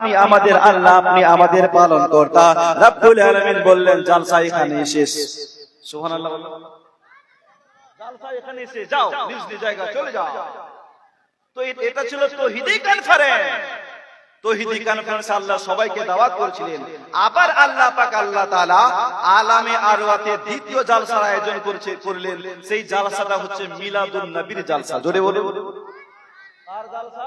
আপনি আমাদের আল্লাহ, আপনি আমাদের পালন কর্তা রব্বুল আলামিন বললেন, জালসা এখানে শেষ। সুবহানাল্লাহ জালসা এখানে শেষ। যাও, নিজ নিজ জায়গায় চলে যাও। তো এটা ছিল তৌহিদি কনফারেন্স কনফারেন্স আল্লাহ সবাইকে দাওয়াত করেছিলেন। আবার আল্লাহ পাক আল্লাহ তাআলা আলামে আরওয়াতে দ্বিতীয় জালসার আয়োজন করলেন। সেই জালসাটা হচ্ছে মিলাদুন নবীর জালসা। জোরে বলুন। আর জালসা?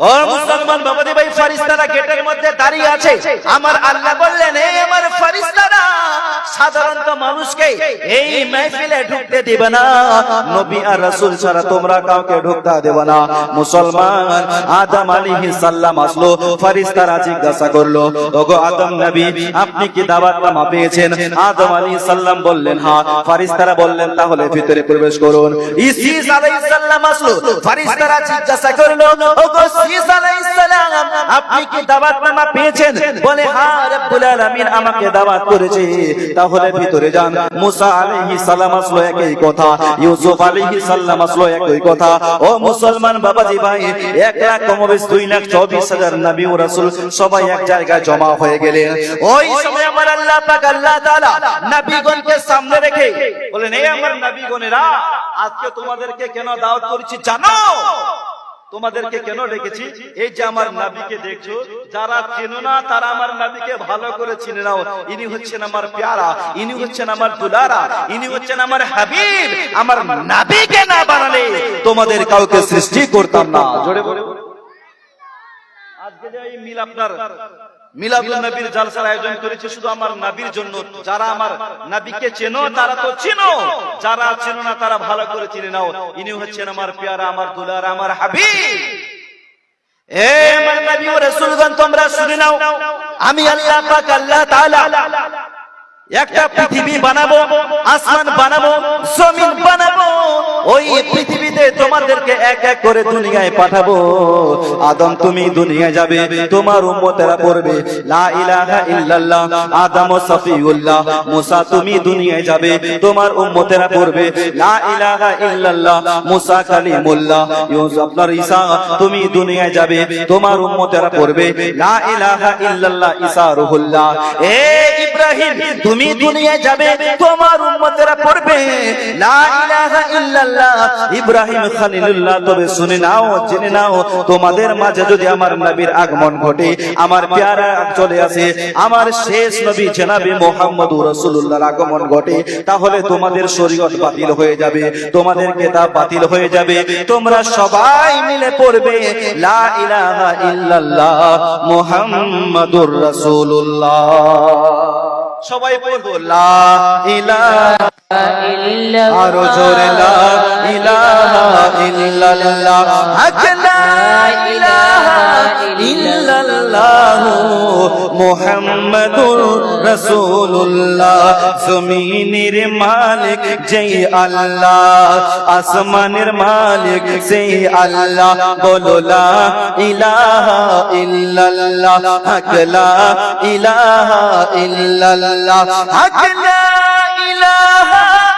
মুসলমান বললেন আদম আসলো জিজ্ঞাসা করল, ওগো আদম নবী, আপনি কি দাওয়াত নামা পেয়েছেন? আদম আলাইহিস সালাম বললেন হ্যাঁ। ফারিস্তারা বললেন, তাহলে ভিতরে প্রবেশ করুন। আসলো জিজ্ঞাসা করল আপনি কি দাওয়াত নামা পেয়েছেন? বলে হ্যাঁ আমাকে দাওয়াত করেছে। তাহলে ভিতরে যান। মুসা আলাইহিস সালাম আসলো একই কথা, ইউসুফ আলাইহিস সালাম আসলো একই কথা। ও মুসলমান বাবাজি ভাই, এক লাখ কমবেশ দুই লাখ চব্বিশ হাজার নবী ও সবাই এক জায়গায় জমা হয়ে গেলেন। ওই সময় আমার আল্লাহ পাক, আল্লাহ তাআলা নবীগণকে সামনে রেখে বলেন এই আমার নবীগণেরা, আজকে তোমাদেরকে কেন দাওয়াত করেছি জানো? তোমাদেরকে কেন ডেকেছি? এই যে আমার নাবিকে দেখছ যারা চেনো না তারা আমার নাবিকে ভালো করে চিনে নাও। ইনি হচ্ছেন আমার প্যারা ইনি হচ্ছেন আমার দুলারা ইনি হচ্ছেন আমার হাবিব। আমার নাবিকে না বানালে তোমাদের কাউকে সৃষ্টি করতাম না। জোরে বলে আজকে যে এই মিল আপনার যারা আমার না, তারা ভালো করে চিনে নাও। ইনি আমার পেয়ারা, আমার দুলার আমার তোমরা শুনে নাও। আমি আল্লাহ পাক একটা পৃথিবী বানাবো আসমান বানাবো জমিন বানাবো ওই পৃথিবীতে তোমাদেরকে এক এক করে দুনিয়ায় পাঠাবো। আদম তুমি দুনিয়ায় যাবে তোমার উম্মতেরা পড়বে লা ইলাহা ইল্লাল্লাহ আদম সফিউল্লাহ। মুসা তুমি দুনিয়ায় যাবে তোমার উম্মতেরা পড়বে লা ইলাহা ইল্লাল্লাহ মুসা কালিমুল্লাহ। ইউসুফ আপনার ঈসা তুমি দুনিয়ায় যাবে তোমার উম্মতেরা পড়বে লা ইলাহা ইল্লাল্লাহ ঈসা রুহুল্লাহ। এ ইব্রাহিম তুমি দুনিয়ায় যাবে তোমার উম্মতেরা পড়বে। লা ইলাহা ইল্লাল্লাহ। ইব্রাহিম খলিলুল্লাহ তবে শুনে নাও জেনে নাও তোমাদের মাঝে যদি আমার নবীর আগমন ঘটে আমার পেয়ারা চলে আসে আমার শেষ নবী জনাবে মুহাম্মদুর রাসূলুল্লাহর আগমন ঘটে তাহলে তোমাদের শরীয়ত বাতিল হয়ে যাবে তোমাদের কিতাব বাতিল হয়ে যাবে তোমরা সবাই মিলে পড়বে লা ইলাহা ইল্লাল্লাহ মুহাম্মাদুর রাসূলুল্লাহ। সবাই বলব লা ইলাহা আরও জোরে লা ইলাহা ইল্লাল্লাহ। মুহাম্মাদুর রাসূলুল্লাহ। জমিনের মালিক যেই আল্লাহ, আসমানের মালিক সেই আল্লাহ। বলো, লা ইলাহা ইল্লাল্লাহ, হক ইলাহা ইল্লাল্লাহ। হক লা ইলাহা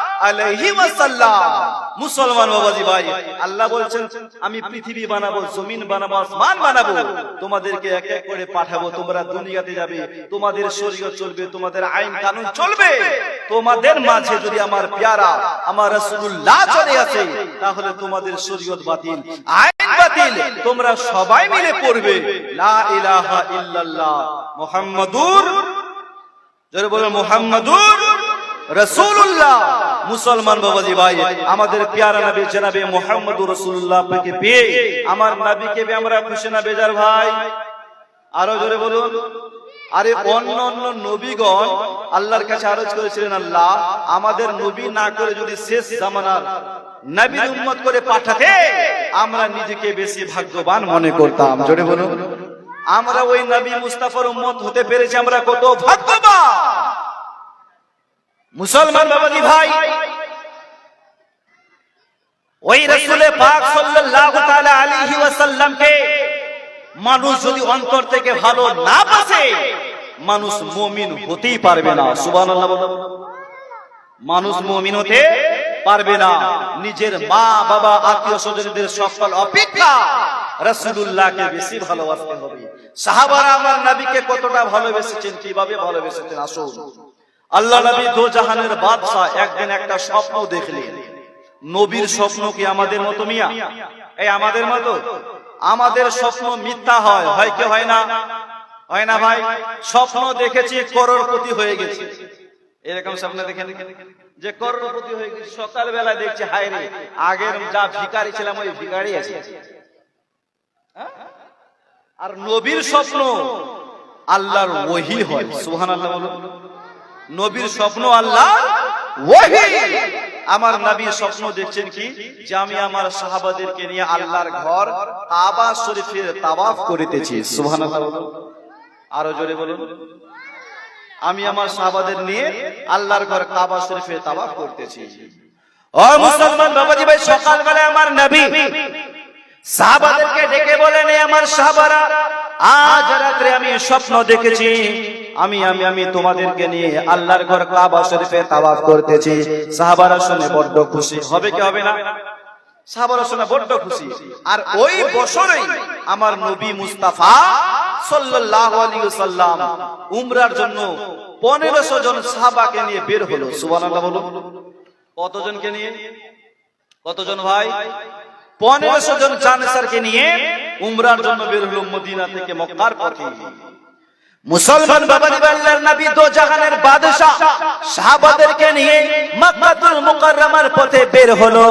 আলাইহি ওয়াসাল্লাম। মুসলমান বাবাজি ভাই, আল্লাহ বলছেন, আমি পৃথিবী বানাবো, জমিন বানাবো, আসমান বানাবো। তোমাদেরকে এক এক করে পাঠাবো, তোমরা দুনিয়াতে যাবে, তোমাদের শরীয়ত চলবে, তোমাদের আইন কানুন চলবে। তোমাদের মাঝে যদি আমার পেয়ারা, আমার রাসূলুল্লাহ চলে আসে, তাহলে তোমাদের শরীয়ত বাতিল, আইন বাতিল। তোমরা সবাই মিলে পড়বে, লা ইলাহা ইল্লাল্লাহ। মুহাম্মাদুর, জোরে বলো মুহাম্মাদুর রসুল্লাহ মুসলমান বাবাজি ভাই, আমাদের প্যারা নবী, জনাবে মোহাম্মদুর রসুল্লাহ আপনাকে পেয়ে আমার নবীকে আমরা খুশি না বেজার ভাই? আরও জোরে বলুন। আরে অন্য অন্য নবীগণ আল্লাহর কাছে আরজ করেছিলেন, আল্লাহ আমাদের নবী না করে যদি শেষ জামানার নবীর উম্মত করে পাঠাতে, আমরা নিজেকে বেশি ভাগ্যবান মনে করতাম। জোরে বলুন। আমরা ওই নবী মুস্তাফার উম্মত হতে পেরেছি, আমরা কত ভাগ্যবান। মুসলমান বাবাজি ভাই, ওই রসুলে পাক সাল্লাল্লাহু তাআলা আলাইহি মানুষ যদি অন্তর থেকে ভালো না বাসে, মানুষ মুমিন হতেই পারবে না। সুবহানাল্লাহ মানুষ মুমিন হতে পারবে না। নিজের মা, বাবা, আত্মীয় স্বজনদের সকল অপেক্ষা রাসূলুল্লাহকে বেশি ভালোবাসতে হবে। সাহাবারা আমার নবীকে কতটা ভালোবেসেছেন, কীভাবে ভালোবেসেছেন? আসুন। আল্লাহ নবী দো জাহানের বাদশা একদিন একটা স্বপ্ন দেখলেন। নবীর স্বপ্ন কি আমাদের মতো মিয়া? এই আমাদের মতো? আমাদের স্বপ্ন মিথ্যা হয় হয় কি হয় না? হয় না ভাই? স্বপ্ন দেখেছি করোড়পতি হয়ে গেছে। এরকম স্বপ্ন দেখেন? যে করোড়পতি হয়ে গেছে সকালবেলা দেখছি, হায় রে, আগের যা ভিখারি ছিলাম, ওই ভিখারি আছে। হ্যাঁ? আর নবীর স্বপ্ন আল্লাহর ওহি হয়, সুবহানাল্লাহ বলুন। নবীর স্বপ্ন আল্লাহ আমার নবী স্বপ্ন দেখছেন কি? যে আমি আমার সাহাবাদেরকে নিয়ে আল্লাহর ঘর কাবা শরীফের তাওয়াফ করিতেছি। সুবহানাল্লাহ। আরও জোরে বলুন। আমি আমার সাহাবাদের নিয়ে আল্লাহর ঘর কাবা শরীফে তাওয়াফ করতেছি। ও মুসলমান বাবাজি ভাই সকালবেলা আমার নবী সাহাবাদেরকে ডেকে বলেন "এ আমার সাহাবারা আজ রাত্রে আমি স্বপ্ন দেখেছি। আমি আমি আমি তোমাদেরকে নিয়ে আল্লাহর ঘর কাবা শরীফে তাওয়াফ করতেছি। সাহাবারা শুনে বড্ড খুশি। হবে কি হবে না? সাহাবারা শুনে বড্ড খুশি। আর ওই বছরেই আমার নবী মুস্তাফা সাল্লাল্লাহু আলাইহি ওয়াসাল্লাম উমরার জন্য 1500 জন সাহাবাকে নিয়ে বের হলো। সুবহানাল্লাহ বলুন। কতজনকে নিয়ে? কতজন ভাই? পনেরোশো জন জানেসারকে নিয়ে উমরার জন্য বের হলো মদিনা থেকে মক্কার পথে। মুসলমান বাবা আল্লাহর নবী দো জাহানের বাদশা সাহাবাদেরকে নিয়ে মক্কাতুল মুকাররমার পথে বের হলো।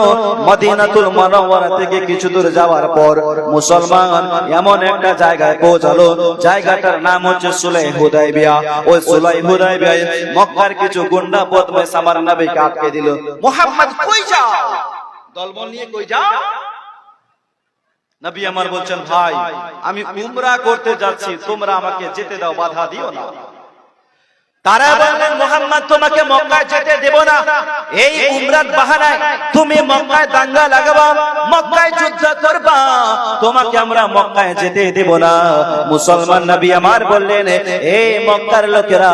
মদিনাতুল মুনাওয়ারা থেকে কিছু দূর যাওয়ার পর মুসলমান এমন একটা জায়গায় পৌঁছালো। জায়গাটার নাম হচ্ছে সুলাই হুদাইবিয়া ওই সুলাই হুদাইবিয়ায় মক্কার কিছু গুন্ডা বদমাইশ আমার নবীকে আটকে দিল। মোহাম্মদ, কই যাও? দলবল নিয়ে কই যাও? নবী আমার বলছেন, ভাই, আমি উমরা করতে যাচ্ছি, তোমরা আমাকে যেতে দাও, বাধা দিও না। তারা বললেন মোহাম্মদ, তোমাকে মক্কায় যেতে দেব না। এই উমরার বাহানায় তুমি মক্কায় দাঙ্গা লাগাবা, মক্কায় যুদ্ধ করবা। তোমাকে আমরা মক্কায় যেতে দেব না। মুসলমান নবী আমার বললেন এই মক্কার লোকেরা,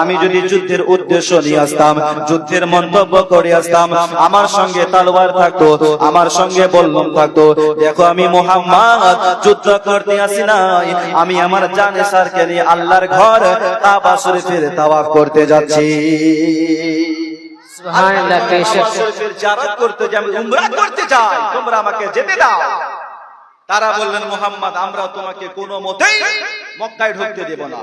আমি যদি যুদ্ধের উদ্দেশ্য নিয়ে আসতাম, যুদ্ধের মন্তব্য করে আসতাম, আমার সঙ্গে তালোয়ার থাকতো, আমার সঙ্গে বললম থাকতো। দেখো, আমি মোহাম্মদ, যুদ্ধ করতে আসি নাই। আমি আমার জানে সারকে নিয়ে আল্লাহর ঘর, কাবা শরীফের তাওয়াফ করতে যাচ্ছি। করতে যাই উমরা করতে যাই তোমরা আমাকে যেতে দাও। তারা বললেন মোহাম্মদ আমরা তোমাকে কোনো মতেই মক্কায় ঢুকতে দেব না।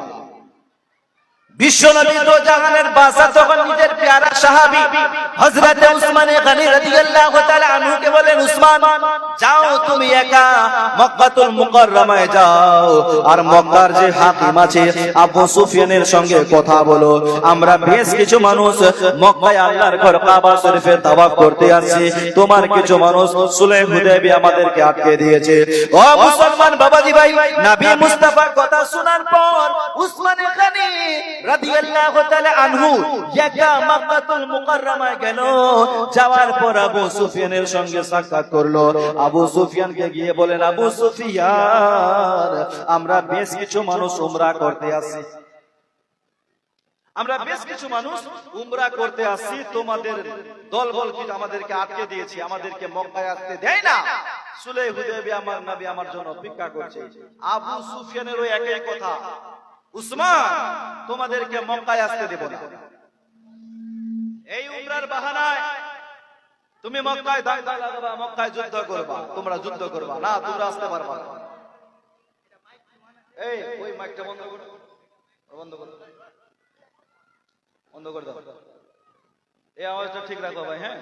আমরা বেশ কিছু মানুষ মক্কায় আল্লাহর ঘর কাবা শরীফে তাওয়াফ করতে আসছি। তোমার কিছু মানুষ সুলাই হুদাইবি আমাদেরকে আটকে দিয়েছে। মুসলমান বাবাজি ভাই, নবী কথা শোনার পর উসমান গনি আমরা বেশ কিছু মানুষ উমরা করতে আসি তোমাদের দলবল কি আমাদেরকে আটকে দিয়েছি। আমাদেরকে মক্কায় আসতে দেয় না। সুলে হুদেবি আমার নবী আমার জন্য অপেক্ষা করছে। আবু সুফিয়ানের ওই একই কথা। উসমান, তোমাদেরকে মক্কায় আসতে দেব না। এই উমরার বাহানায় তুমি মক্কায় দাঙ্গা লাগাবা, মক্কায় যুদ্ধ করবা, তোমরা যুদ্ধ করবা না, তোমরা আসতে পারবা না। এই, ওই মাইকটা বন্ধ করো। বন্ধ করো। বন্ধ করে দাও। এই আওয়াজটা ঠিক রাখো ভাই হ্যাঁ?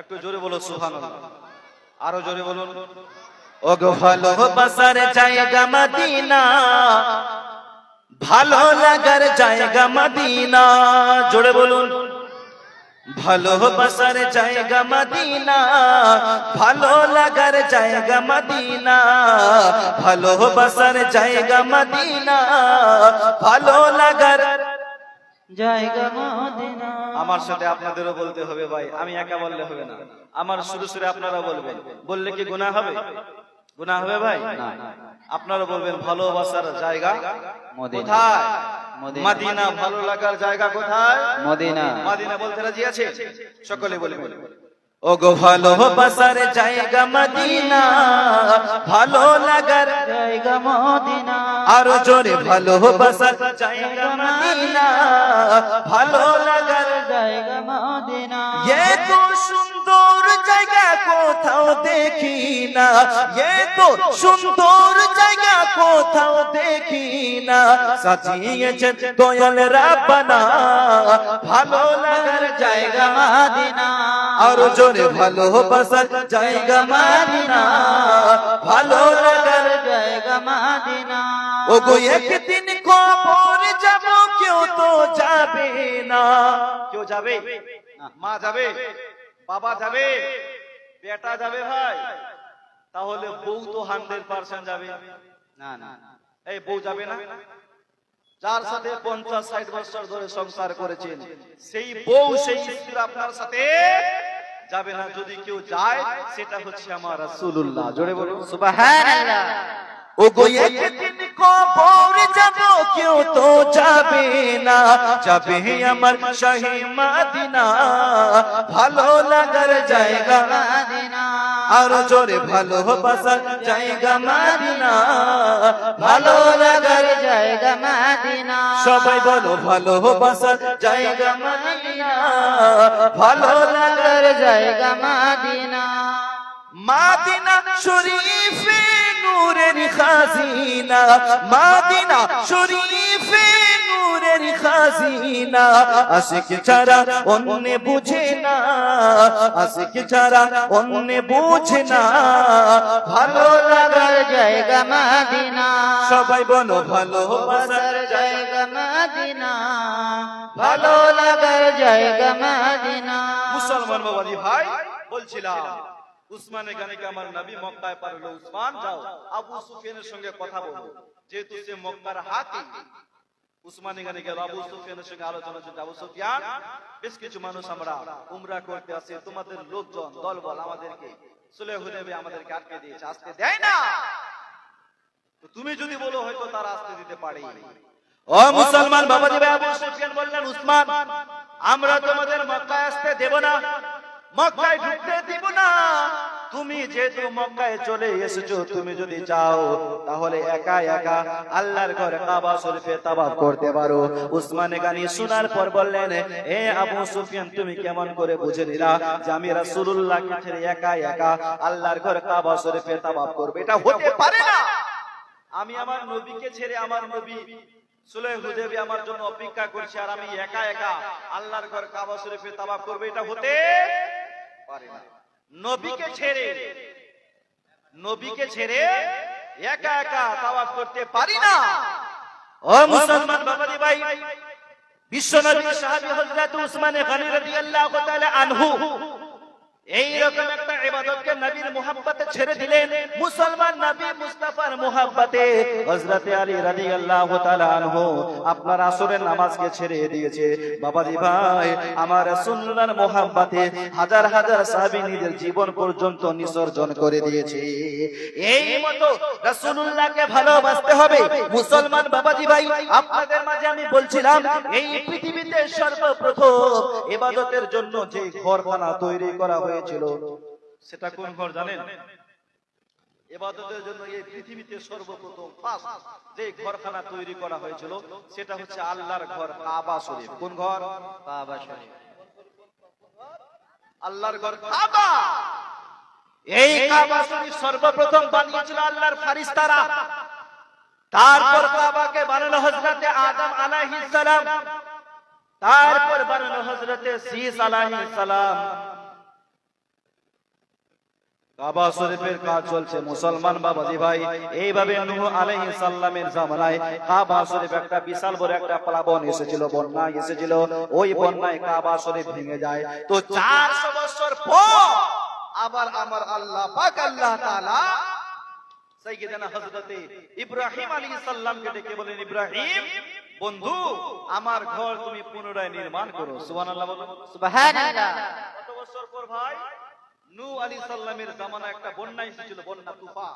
একটু জোরে বলো, সুবহানাল্লাহ। আরও জোরে বলুন। ওগো ভালো বাসার জায়গা মদিনা। ভালো লাগার জায়গা মদিনা। জোরে বলুন। ভালোবাসার জায়গা মদিনা। ভালো লাগার জায়গা মদিনা। ভালোবাসার জায়গা মদিনা। ভালো লাগার আমার সাথে আপনাদেরও বলতে হবে ভাই, আমি একা বললে হবে না। আমার শুরু শুরু আপনারা বলবেন। বললে কি গুনাহ হবে? গুনাহ হবে ভাই? আপনারা বলবেন ভালোবাসার জায়গা মদিনা। কোথায়? মদিনা। মদিনা ভালো লাগার জায়গা কোথায়? মদিনা। মদিনা বলতে রাজি আছে? সকলে বলে বলবেন ও গো ভালোবাসার জায়গা মদিনা ভালো লাগার জায়গা মদিনা। আরও জোরে ভালোবাসার ভালো লাগার জায়গা সুন্দর জায়গা কোথাও দেখি না এ তো সুন্দর জায়গা কোথাও দেখি না সাজিয়েছেন দয়াল রাব্বানা। ভালো লাগার জায়গা মদিনা। আরও জোরে ভালোবাসার জায়গা মাদিনা। ভালো লাগার জায়গা মদিনা। ও গো একদিন খবর যাব, কেউ তো যাবে না। কেউ যাবে? মা যাবে, বাবা যাবে, বেটা যাবে ভাই। তাহলে বউ তো হান্ড্রেড পার্সেন্ট যাবে। না না। এই বউ যাবে না। যার সাথে পঞ্চাশ, ষাট বছর ধরে সংসার করেছেন, সেই বউ, সেই স্ত্রী আপনার সাথে যাবে না। যদি কেউ যায়, সেটা হচ্ছে আমার রাসূলুল্লাহ। জোরে বলুন, সুবহানাল্লাহ। ও গো একদিন কবর যাব কেউ তো যাবে না। যাবে আমার শাহী মাদিনা ভালো লাগার জায়গা মদিনা। আরও জোরে ভালোবাসার জায়গা মাদিনা ভালো লাগার জায়গা মদিনা। সবাই বলো ভালোবাসার জায়গা মাদিনা ভালো লাগার জায়গা মদিনা। মাদিনা শরীফে নূরের খাজিনা মাদিনা শরীফে নূরের খাজিনা। আশিক ছাড়া অন্য বুঝে না আশিক ছাড়া অন্য বুঝে না। ভালো লাগার জায়গা মদিনা। সবাই বলো ভালোবাসার জায়গা মদিনা। ভালো লাগার জায়গা মদিনা। মুসলমান বাবাজি ভাই বলছিলাম। উসমানের গানেকে আমার নবী মক্কায় পারল উসমান, যাও। আবু সুফিয়ানের সঙ্গে কথা বলো। যেহেতু সে মক্কার হাতি উসমানী গানে গেল আবু সুফিয়ানের সঙ্গে আলোচনা চলছে আবু সুফিয়ান, বেশ কিছু মানুষ আমরা উমরা করতে তোমাদের লোকজন, দলবল আমাদেরকে সুলে আমাদেরকে আটকে দিয়েছে। আসতে দেয় না। তুমি যদি বলো, হয়তো তারা আসতে দিতে পারে। ও মুসলমান বাবাজি আবু সুফিয়ান বললেন, উসমান, আমরা তোমাদের মক্কায় আসতে দেব না। মক্কায় ঢুকতে দিব না। তুমি যেহেতু মক্কায় চলে এসেছ, তুমি যদি চাও, তাহলে একা একা আল্লাহর ঘর কাবা শরীফে তাওয়াফ করতে পারো। উসমান গানি শোনার পর বললেন, এ আবু সুফিয়ান, তুমি কেমন করে বুঝে নিলা যে আমি রাসূলুল্লাহকে ছেড়ে একা একা আল্লাহর ঘর কাবা শরীফে তাওয়াফ করব? এটা হতে পারে না। আমি আমার নবীকে ছেড়ে আমার নবী সুলেহ হুদেবি আমার জন্য অপেক্ষা করছে, আর আমি একা একা আল্লাহর ঘর কাবা শরীফে তাওয়াফ করব। এটা হতে নবীকে ছেড়ে নবীকে ছেড়ে একা একা তাওয়াফ করতে পারি না। ও মুসলমান বাবাজি ভাই বিশ্বনবী সাহাবী হযরত উসমান গনি রাদিয়াল্লাহু তাআলা আনহু। এই রকম একটা ইবাদতকে নবীর ছেড়ে দিলেন। মুসলমান নবী মুস্তাফার আলী রাদিয়াল্লাহু তাআলা আনহু আপনার আসরের নামাজকে ছেড়ে দিয়েছে। বাবাজি ভাই, আমার হাজার হাজার সাহাবী নিজের জীবন পর্যন্ত নিসর্জন করে দিয়েছে। এই মতো রাসূলুল্লাহকে ভালোবাসতে হবে। মুসলমান বাবাজি ভাই, আপনাদের মাঝে আমি বলছিলাম, এই পৃথিবীতে সর্বপ্রথম ইবাদতের জন্য যে ঘরখানা তৈরি করা হয়েছিল সেটা কোন ঘর জানেন? এবাদতের জন্য এই পৃথিবীতে সর্বপ্রথম ফার্স্ট যে ঘরখানা তৈরি করা হয়েছিল সেটা হচ্ছে আল্লাহর ঘর কাবা শরীফ। কোন ঘর? কাবা শরীফ। আল্লাহর ঘর কাবা। এই কাবা শরীফ সর্বপ্রথম বানিয়েছিল আল্লাহর ফারিস্তারা তারপর কাবাকে বানানো হযরতে আদম আলাইহিস সালাম। তারপর বানানো হযরতে শীস আলাইহিস সালাম। কাবা শরীফের কাজ চলছে। মুসলমান বাবাজি ভাই এইভাবে নূহ আলাইহিস সালামের জামানায় কাবা শরীফ একটা বিশাল বড় একটা প্লাবন এসেছিল বন্যা এসেছিল। ওই বন্যায় কাবা শরীফ ভেঙে যায়। তো 400 বছর পর আবার আমার আল্লাহ পাক আল্লাহ তাআলা সাইয়েদনা হযরতে ইব্রাহিম আলাইহিস সালামকে ডেকে বলেন ইব্রাহিম বন্ধু আমার ঘর তুমি পুনরায় নির্মাণ করো। সুবহানাল্লাহ বলো সুবহানাল্লাহ। কত বছর পর ভাই? নূ আলী সাল্লামের জামানা একটা বন্যা এসেছিল, বন্যা তুফা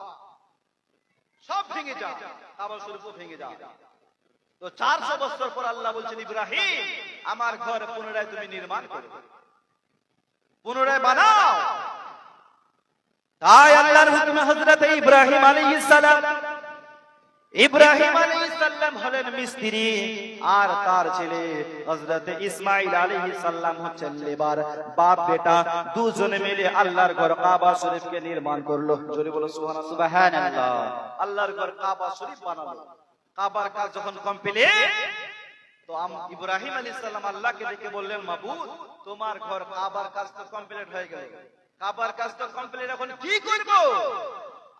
সব ভেঙে যা আবার শরীফও ভেঙে যা তো চারশো বছর পর আল্লাহ বলছেন, ইব্রাহিম, আমার ঘর পুনরায় তুমি নির্মাণ করো পুনরায় বানাও। তাই আল্লাহর হুকুমে হযরত ইব্রাহিম আলাইহিস সালাম ইব্রাহিম হলেন মিস্ত্রি আর তার ছেলে হযরত ইসমাঈল হচ্ছেন লেবার। বাপ বেটা দুজনে মিলে আল্লাহর ঘর কাবা শরীফকে নির্মাণ করল। জোরে বলো সুবহানাল্লাহ। আল্লাহর ঘর কাবা শরীফ বানালো। কাবার কাজ যখন কমপ্লিট তো ইব্রাহিম আলাইহিস সালাম আল্লাহকে ডেকে বললেন মাবুদ তোমার ঘর কাবার কাজ তো কমপ্লিট হয়ে গেল। কাবার কাজ তো কমপ্লিট এখন কি করব?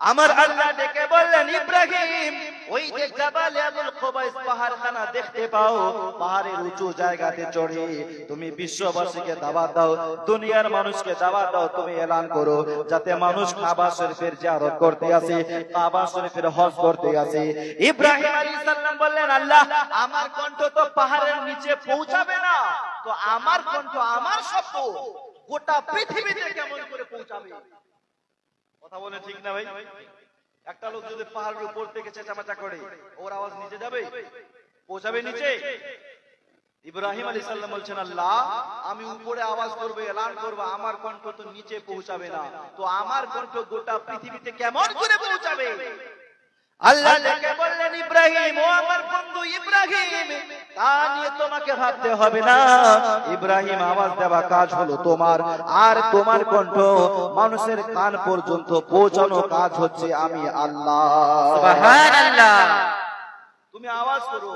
আমার আল্লাহ ডেকে বললেন ইব্রাহিম ওই যে জাবালে আবুল খুবাইস পাহাড়খানা দেখতে পাও পাহাড়ের উঁচু জায়গাতে চড়ে তুমি বিশ্ববাসীকে দাওয়াত দাও দুনিয়ার মানুষকে দাওয়াত দাও তুমি এলান করো যাতে মানুষ কাবা শরীফের জিয়ারত করতে আসে কাবা শরীফের হজ করতে আসে। ইব্রাহিম আলাইহিস সালাম বললেন আল্লাহ আমার কণ্ঠ তো পাহাড়ের নিচে পৌঁছাবে না তো আমার কণ্ঠ আমার শব্দ গোটা পৃথিবীতে কেমন করে পৌঁছাবে কথা বলে ঠিক না ভাই? একটা লোক যদি পাহাড়ের উপর থেকে চেঁচামেচা করে, ওর আওয়াজ নিচে যাবে? পৌঁছাবে নিচে? ইব্রাহিম আলী সাল্লাম বলছেন, আল্লাহ, আমি উপরে আওয়াজ করব, এলান করব, আমার কণ্ঠ তো নিচে পৌঁছাবে না। তো আমার কণ্ঠ গোটা পৃথিবীতে কেমন করে পৌঁছাবে? আল্লাহ ডেকে বললেন ইব্রাহিম ও আমার বন্ধু ইব্রাহিম তা নিয়ে তোমাকে ভাবতে হবে না। ইব্রাহিম আওয়াজ দেওয়া কাজ হলো তোমার। আর তোমার কণ্ঠ মানুষের কান পর্যন্ত পৌঁছানো কাজ হচ্ছে আমি আল্লাহ। তুমি আওয়াজ করো।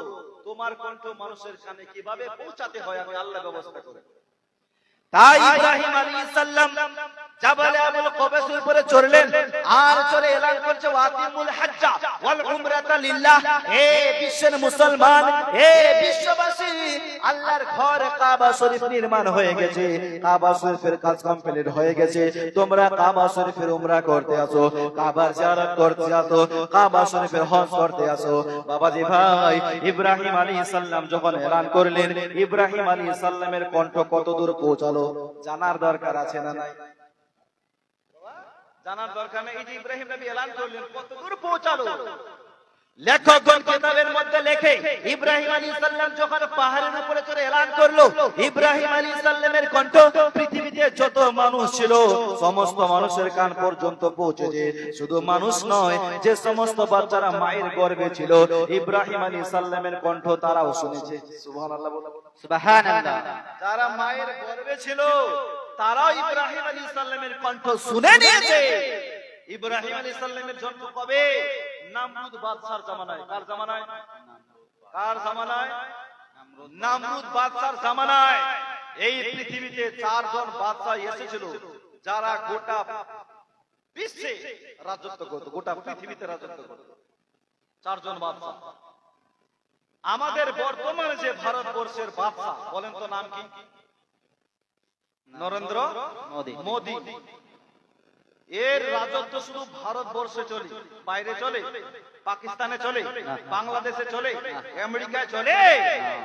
তোমার কণ্ঠ মানুষের কানে কীভাবে পৌঁছাতে হয় আমি আল্লাহ ব্যবস্থা করে। তাই ইব্রাহিম আবুল উপরে চড়লেন। আর এলান করছে ওয়াতিমুল ওয়াল উমরাতা লিল্লাহ। হে বিশ্বের মুসলমান, হে বিশ্ববাসী, আল্লাহর ঘর কাবা শরীফ নির্মাণ হয়ে গেছে। কাবা শরীফের কাজ কমপ্লিট হয়ে গেছে। তোমরা কাবা শরীফের উমরা করতে আসো কাবার জিয়ারত করতে আসো কাবা শরীফের হজ করতে আসো বাবাজি ভাই, ইব্রাহিম আলাইহিস যখন এলান করলেন, ইব্রাহিম আলাইহিস কণ্ঠ কত দূর পৌঁছালো? জানার দরকার আছে না নাই? জানার দরকার নেই। ইব্রাহিম নবী এলান করলেন কতদূর পৌঁছালো? লেখকগণ কিতাবের মধ্যে লেখে ইব্রাহিম আলী সাল্লাম যখন পাহাড়ের উপরে চড়ে এলান করল ইব্রাহিম আলী সাল্লামের কণ্ঠ পৃথিবীতে যত মানুষ ছিল সমস্ত মানুষের কান পর্যন্ত পৌঁছেছে শুধু মানুষ নয় যে সমস্ত বাচ্চারা মায়ের গর্ভে ছিল ইব্রাহিম আলী সাল্লামের কণ্ঠ তারাও শুনেছে। সুবহানাল্লাহ সুবহানাল্লাহ। যারা মায়ের গর্ভে ছিল তারাও ইব্রাহিম আলী সাল্লামের কণ্ঠ শুনে নিয়েছে। ইব্রাহিম আলী সাল্লামের জন্ম কবে? নামরুদ বাদশার জামানায়। কার জামানায়? কার জামানায়? নামরুদ বাদশার জামানায়। এই পৃথিবীতে চারজন এসেছিল যারা গোটা বিশ্বে রাজত্ব করত গোটা পৃথিবীতে রাজত্ব করত। চারজন আমাদের বর্তমানে যে ভারতবর্ষের বাদশা বলেন তো নাম কি? নরেন্দ্র মোদী। মোদি। এর রাজত্ব শুধু ভারতবর্ষে চলে বাইরে চলে পাকিস্তানে চলে বাংলাদেশে চলে আমেরিকায় চলে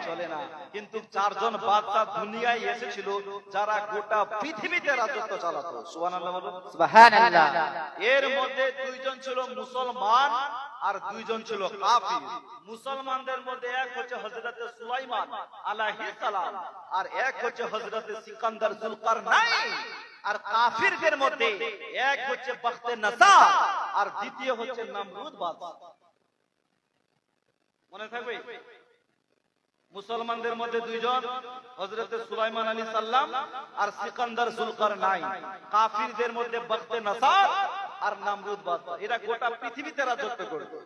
চলে না। কিন্তু চারজন বাদশা দুনিয়ায় এসেছিল যারা গোটা পৃথিবীতে রাজত্ব চালাতো। সুবহানাল্লাহ বলো সুবহানাল্লাহ। এর মধ্যে দুইজন ছিল মুসলমান আর দুইজন ছিল কাফির। মুসলমানদের মধ্যে এক হচ্ছে হযরত সুলাইমান আলাইহিস সালাম আর এক হচ্ছে হযরত সিকান্দার জুলকারনাইন। আর কাফিরদের মধ্যে এক হচ্ছে বখতে নাসার আর দ্বিতীয় হচ্ছে নমরুদ বাদশা। মনে থাকবে? মুসলমানদের মধ্যে দুইজন হজরত সুলাইমান আলী সাল্লাম আর সিকান্দার জুলকার নাই কাফিরদের মধ্যে বখতে নাসার আর নামরুদ বাদশা এরা গোটা পৃথিবীতে রাজত্ব করতো